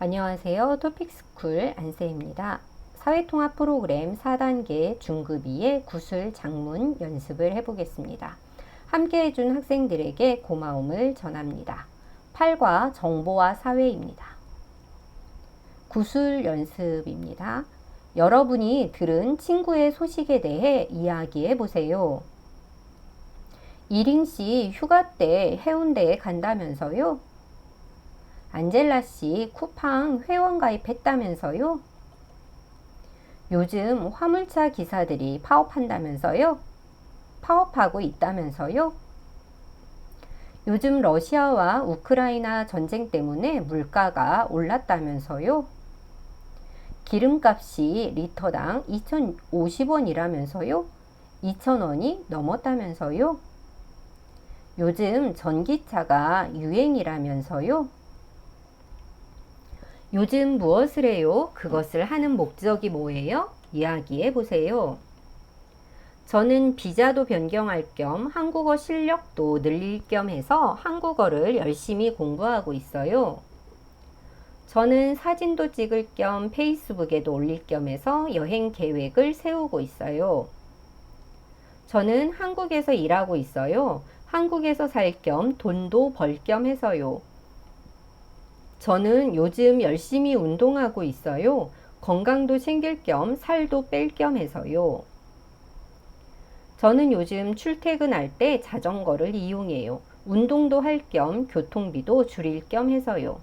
안녕하세요. 토픽스쿨 안세입니다. 사회통합 프로그램 4단계 중급 2의 구술 장문 연습을 해보겠습니다. 함께 해준 학생들에게 고마움을 전합니다. 8과 정보와 사회입니다. 구술 연습입니다. 여러분이 들은 친구의 소식에 대해 이야기해 보세요. 이링 씨 휴가 때 해운대에 간다면서요? 안젤라 씨 쿠팡 회원 가입했다면서요? 요즘 화물차 기사들이 파업한다면서요? 파업하고 있다면서요? 요즘 러시아와 우크라이나 전쟁 때문에 물가가 올랐다면서요? 기름값이 리터당 2,050원이라면서요? 2,000원이 넘었다면서요? 요즘 전기차가 유행이라면서요? 요즘 무엇을 해요? 그것을 하는 목적이 뭐예요? 이야기해 보세요. 저는 비자도 변경할 겸 한국어 실력도 늘릴 겸 해서 한국어를 열심히 공부하고 있어요. 저는 사진도 찍을 겸 페이스북에도 올릴 겸 해서 여행 계획을 세우고 있어요. 저는 한국에서 일하고 있어요. 한국에서 살 겸 돈도 벌 겸 해서요. 저는 요즘 열심히 운동하고 있어요. 건강도 챙길 겸 살도 뺄 겸 해서요. 저는 요즘 출퇴근할 때 자전거를 이용해요. 운동도 할 겸 교통비도 줄일 겸 해서요.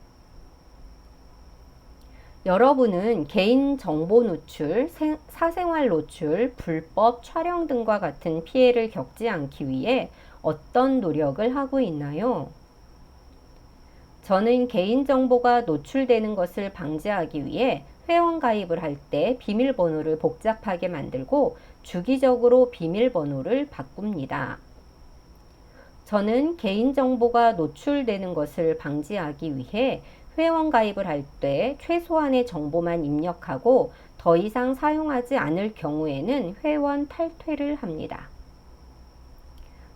여러분은 개인 정보 노출, 사생활 노출, 불법 촬영 등과 같은 피해를 겪지 않기 위해 어떤 노력을 하고 있나요? 저는 개인정보가 노출되는 것을 방지하기 위해 회원 가입을 할 때 비밀번호를 복잡하게 만들고 주기적으로 비밀번호를 바꿉니다. 저는 개인정보가 노출되는 것을 방지하기 위해 회원 가입을 할 때 최소한의 정보만 입력하고 더 이상 사용하지 않을 경우에는 회원 탈퇴를 합니다.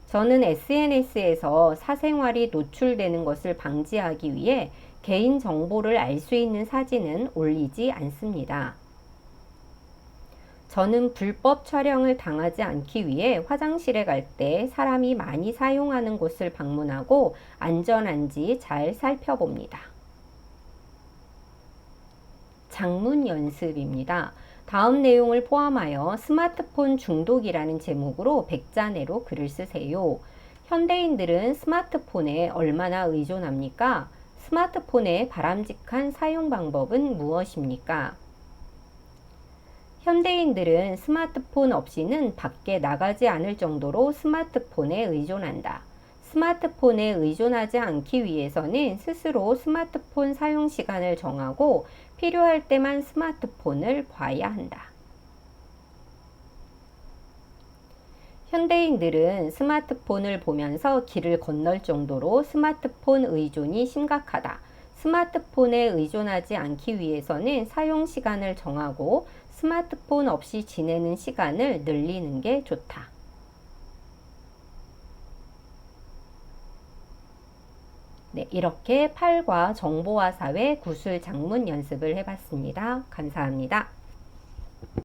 저는 SNS에서 사생활이 노출되는 것을 방지하기 위해 개인 정보를 알 수 있는 사진은 올리지 않습니다. 저는 불법 촬영을 당하지 않기 위해 화장실에 갈 때 사람이 많이 사용하는 곳을 방문하고 안전한지 잘 살펴봅니다. 장문 연습입니다. 다음 내용을 포함하여 스마트폰 중독이라는 제목으로 백자내로 글을 쓰세요. 현대인들은 스마트폰에 얼마나 의존합니까? 스마트폰의 바람직한 사용 방법은 무엇입니까? 현대인들은 스마트폰 없이는 밖에 나가지 않을 정도로 스마트폰에 의존한다. 스마트폰에 의존하지 않기 위해서는 스스로 스마트폰 사용 시간을 정하고 필요할 때만 스마트폰을 봐야 한다. 현대인들은 스마트폰을 보면서 길을 건널 정도로 스마트폰 의존이 심각하다. 스마트폰에 의존하지 않기 위해서는 사용 시간을 정하고 스마트폰 없이 지내는 시간을 늘리는 게 좋다. 네, 이렇게 8과 정보화 사회 구술 장문 연습을 해봤습니다. 감사합니다.